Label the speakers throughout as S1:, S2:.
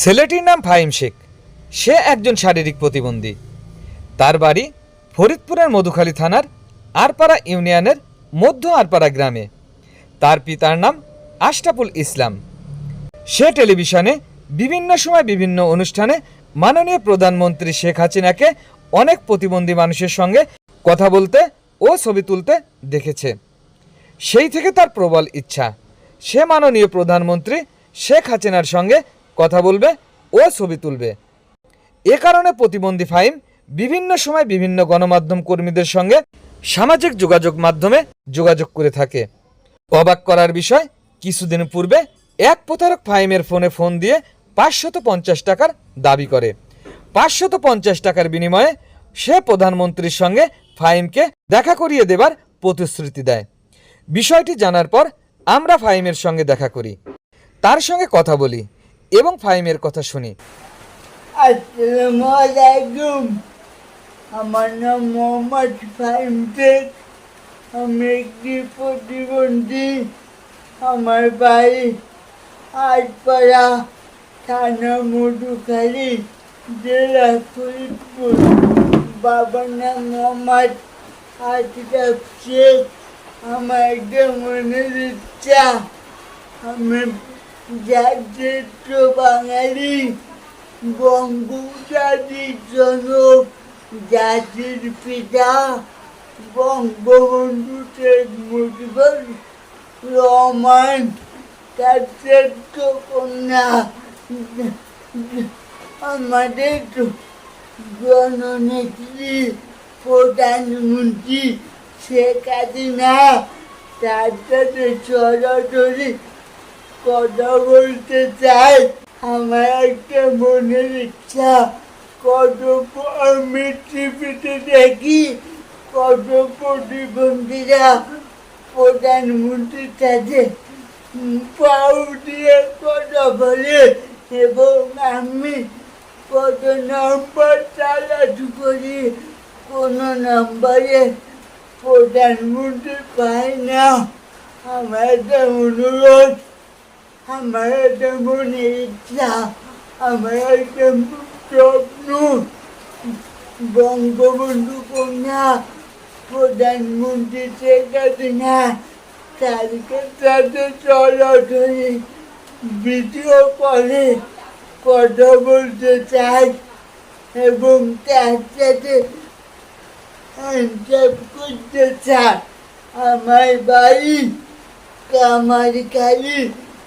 S1: ছেলেটির নাম ফাহিম শেখ। সে একজন শারীরিক প্রতিবন্ধী। তার বাড়ি ফরিদপুরের মধুখালী থানার আরপাড়া ইউনিয়নের মধ্য আরপাড়া গ্রামে। তার পিতার নাম আশরাফুল ইসলাম। সে টেলিভিশনে বিভিন্ন সময় বিভিন্ন অনুষ্ঠানে মাননীয় প্রধানমন্ত্রী শেখ হাসিনাকে অনেক প্রতিবন্ধী মানুষের সঙ্গে কথা বলতে ও ছবি তুলতে দেখেছে। সেই থেকে তার প্রবল ইচ্ছা। সে মাননীয় প্রধানমন্ত্রী শেখ হাসিনার সঙ্গে কথা বলবে ও ছবি তুলবে। এ কারণে প্রতিবন্ধী ফাইম বিভিন্ন সময় বিভিন্ন গণমাধ্যম কর্মীদের সঙ্গে সামাজিক যোগাযোগ মাধ্যমে যোগাযোগ করে থাকে। অবাক করার বিষয়, কিছুদিন পূর্বে এক প্রতারক ফাইমের ফোনে ফোন দিয়ে পাঁচশত পঞ্চাশ টাকার দাবি করে। পাঁচশত পঞ্চাশ টাকার বিনিময়ে সে প্রধানমন্ত্রীর সঙ্গে ফাইমকে দেখা করিয়ে দেবার প্রতিশ্রুতি দেয়। বিষয়টি জানার পর আমরা ফাইমের সঙ্গে দেখা করি। তার সঙ্গে কথা বলি। এবং ফাইমের কথা শুনি।
S2: আসসালামু আলাইকুম আমার নাম মোহাম্মদ ফাহিম শেখ। আমি একটি প্রতিবন্ধী। আমার বাড়ি আটপাড়া থানা মধুখালী, জেলা ফরিদপুর। বাবার নাম মোহাম্মদ আশরাফ শেখ। আমার একটা মনের ইচ্ছা। আমি জাতীয় বাঙালি বঙ্গজাতির জনক জাতির পিতা বঙ্গবন্ধু শেখ মুজিবুর রহমান তার শ্রেষ্ঠ কন্যা আমাদের জননেত্রী প্রধানমন্ত্রী শেখ হাসিনা। তার সাথে সরাসরি কথা বলতে চাই? আমার একটা মনের ইচ্ছা। কত আমি টিভিতে দেখি কত প্রতিবন্ধীরা প্রধানমন্ত্রীর উম, পাউ দিয়ে কথা বলে এবং আমি কত নম্বর চালাচু করি কোনো নম্বরে প্রধানমন্ত্রী পাই না। আমার একটা অনুরোধ আমার একটা মনের ইচ্ছা আমার একটা স্বপ্ন বঙ্গবন্ধু কন্যা প্রধানমন্ত্রী শেখ হাসিনা তাদেরকে সাথে চলাচলি ভিডিও কলে কথা বলতে চাই এবং তার সাথে হ্যান্ডশেক করতে চাই আমার বাড়ি কামারখালি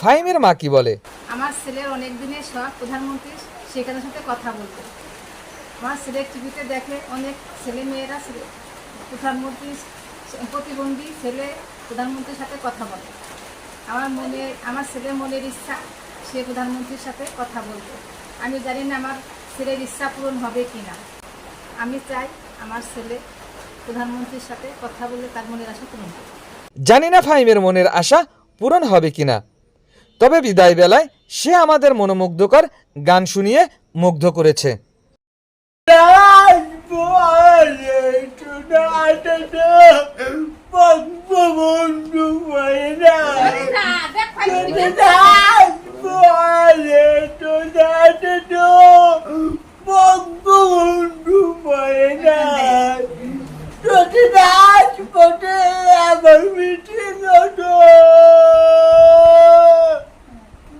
S1: ফাইমের মা কি বলে?
S3: আমার ছেলের অনেক দিনের শখ প্রধানমন্ত্রী সেখানের সাথে কথা বলতে আমার ছেলে টিভিতে দেখে অনেক ছেলে মেয়েরা ছেলে প্রধানমন্ত্রী প্রতিবন্ধী ছেলে প্রধানমন্ত্রীর সাথে কথা বলে। আমার মনে আমার ছেলের মনের ইচ্ছা সে প্রধানমন্ত্রীর সাথে কথা বলতে আমি জানি না আমার ছেলের ইচ্ছা পূরণ হবে কি না আমি চাই আমার ছেলে প্রধানমন্ত্রীর সাথে কথা বলে তার মনের আশা পূরণ হবে
S1: জানি না ফাইমের মনের আশা পূরণ হবে কিনা। তবে বিদায় বেলায় সে আমাদের মনোমুগ্ধকর গান শুনিয়ে মুগ্ধ করেছে
S2: ময়না বঙ্গবন্ধু ময়না প্রতিদাস পটে আমার মিটিং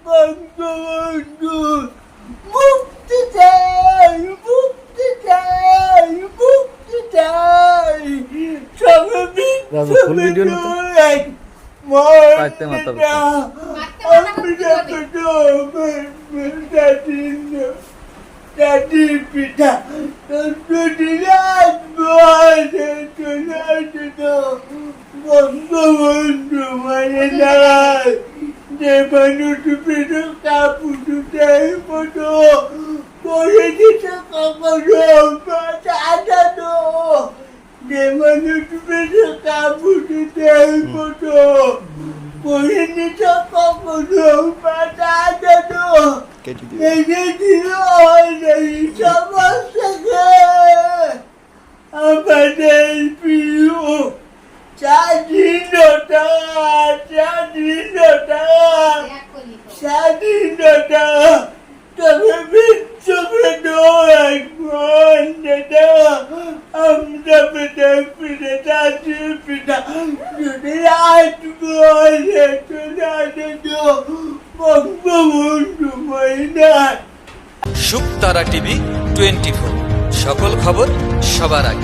S2: বঙ্গবন্ধু মুক্তি চাই মুক্তি চাই মুক্তি চাই
S4: বাবু, full video না? পাইতে
S2: মানে নাই যে মানুষ পিতা কাপুটু দেয় মতো করে দিতে কখনো পাতা এই যে দিল এই সমস্যাকে আমাদের প্রিয় স্বাধীনতা স্বাধীনতা স্বাধীনতা তবে বিশ্বকে নয়
S1: শুক টিভি টোয়েন্টি ফোর। সকল খবর সবার আগে।